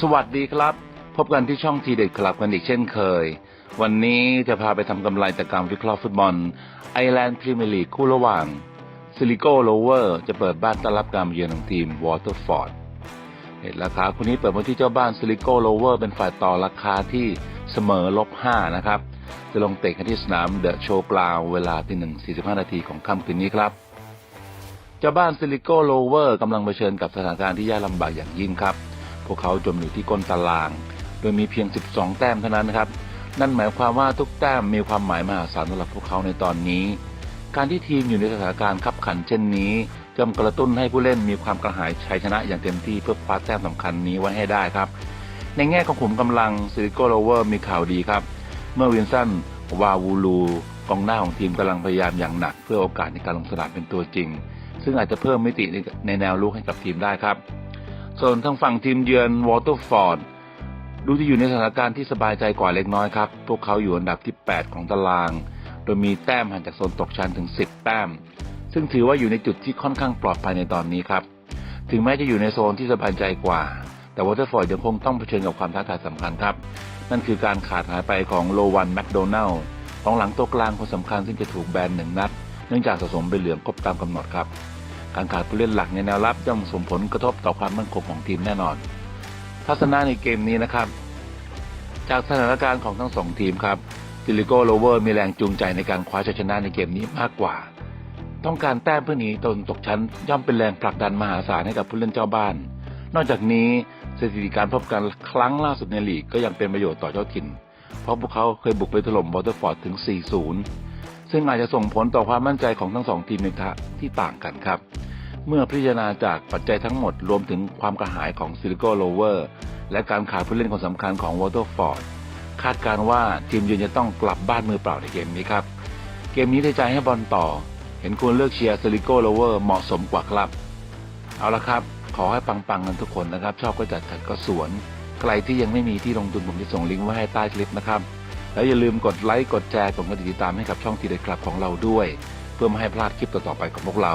สวัสดีครับ พบกันที่ช่องทีเด็ดคลับกันอีกเช่นเคย วันนี้จะพาไปทำกำไรจากการวิเคราะห์ฟุตบอลไอแลนด์พรีเมียร์ลีกคู่ระหว่างซิลิโกโลเวอร์จะเปิดบ้านต้อนรับการเยือนของทีมวอเตอร์ฟอร์ดเหตุราคาคู่นี้เปิดมาที่เจ้าบ้านซิลิโกโลเวอร์เป็นฝ่ายต่อราคาที่เสมอลบ5นะครับ จะลงเตะกันที่สนามเดอะโชว์กราวเวลาที่หนึ่งสี่สิบห้านาทีของค่ำคืนนี้ครับเจ้าบ้านซิลิโกโลเวอร์กำลังเผชิญกับสถานการณ์ที่ยากลำบากอย่างยิ่งครับ พวกเขาจมอยู่ที่ก้นตาราง โดยมีเพียง 12 แต้มเท่านั้นนะครับ นั่นหมายความว่าทุกแต้มมีความหมายมหาศาลสำหรับพวกเขาในตอนนี้ การที่ทีมอยู่ในสถานการณ์ขับขันเช่นนี้จะกระตุ้นให้ผู้เล่นมีความกระหายชัยชนะอย่างเต็มที่เพื่อคว้าแต้มสำคัญนี้ไว้ให้ได้ครับ ในแง่ของขุมกำลังซิลิโกโลเวอร์มีข่าวดีครับ เมื่อวินสันวาวูลูกองหน้าของทีมกำลังพยายามอย่างหนัก เพื่อโอกาสในการลงสนามเป็นตัวจริง ซึ่งอาจจะเพิ่มมิติในในแนวลุกให้กับทีมได้ครับ ส่วนทางฝั่งทีมเยือนวอเตอร์ฟอร์ดดูจะอยู่ในสถานการณ์ที่สบายใจกว่าเล็กน้อยครับ พวกเขาอยู่อันดับที่ 8 ของตาราง โดยมีแต้มห่างจากโซนตกชั้นถึง 10 แต้ม ซึ่งถือว่าอยู่ในจุดที่ค่อนข้างปลอดภัยในตอนนี้ครับ ถึงแม้จะอยู่ในโซนที่สบายใจกว่า แต่วอเตอร์ฟอร์ดยังคงต้องเผชิญกับความท้าทายสำคัญครับ นั่นคือการขาดหายไปของโลวันแมคโดนัลล์ของหลังตัวกลางคนสำคัญซึ่งจะถูกแบนหนึ่งนัด เนื่องจากสะสมใบเหลืองครบตามกำหนดครับ การขาดผู้เล่นหลักในแนวรับย่อมส่งผลกระทบต่อความมั่นคงของทีมแน่นอน ทัศนะในเกมนี้นะครับ จากสถานการณ์ของทั้งสองทีมครับซิลิโกโลเวอร์มีแรงจูงใจในการคว้าชัยชนะในเกมนี้มากกว่า ต้องการแต้มเพื่อหนีตนตกชั้นย่อมเป็นแรงผลักดันมหาศาลให้กับผู้เล่นเจ้าบ้าน นอกจากนี้สถิติการพบกันครั้งล่าสุดในลีกก็ยังเป็นประโยชน์ต่อเจ้าถิ่น เพราะพวกเขาเคยบุกไปถล่มวอเตอร์ฟอร์ดถึง 4-0 ซึ่งอาจจะส่งผลต่อความมั่นใจของทั้งสองทีมในทางที่ต่างกันครับ เมื่อพิจารณาจากปัจจัยทั้งหมดรวมถึงความกระหายของซิลิโกโลเวอร์และการขาดผู้เล่นคนสำคัญของวอเตอร์ฟอร์ดคาดการว่าทีมเยือนจะต้องกลับบ้านมือเปล่าในเกมนี้ครับ เกมนี้ได้ใจให้บอลต่อ เห็นควรเลือกเชียร์ซิลิโกโลเวอร์เหมาะสมกว่าครับ เอาละครับ ขอให้ปังๆกันทุกคนนะครับ ชอบก็จัดขัดก็สวน ใครที่ยังไม่มีที่ลงทุนผมจะส่งลิงก์ไว้ให้ใต้คลิปนะครับแล้วอย่าลืมกดไลค์กดแชร์กดกระดิ่งติดตามให้กับช่องทีเด็ดคลับของเราด้วย เพื่อไม่ให้พลาดคลิปต่อๆไปของพวกเรา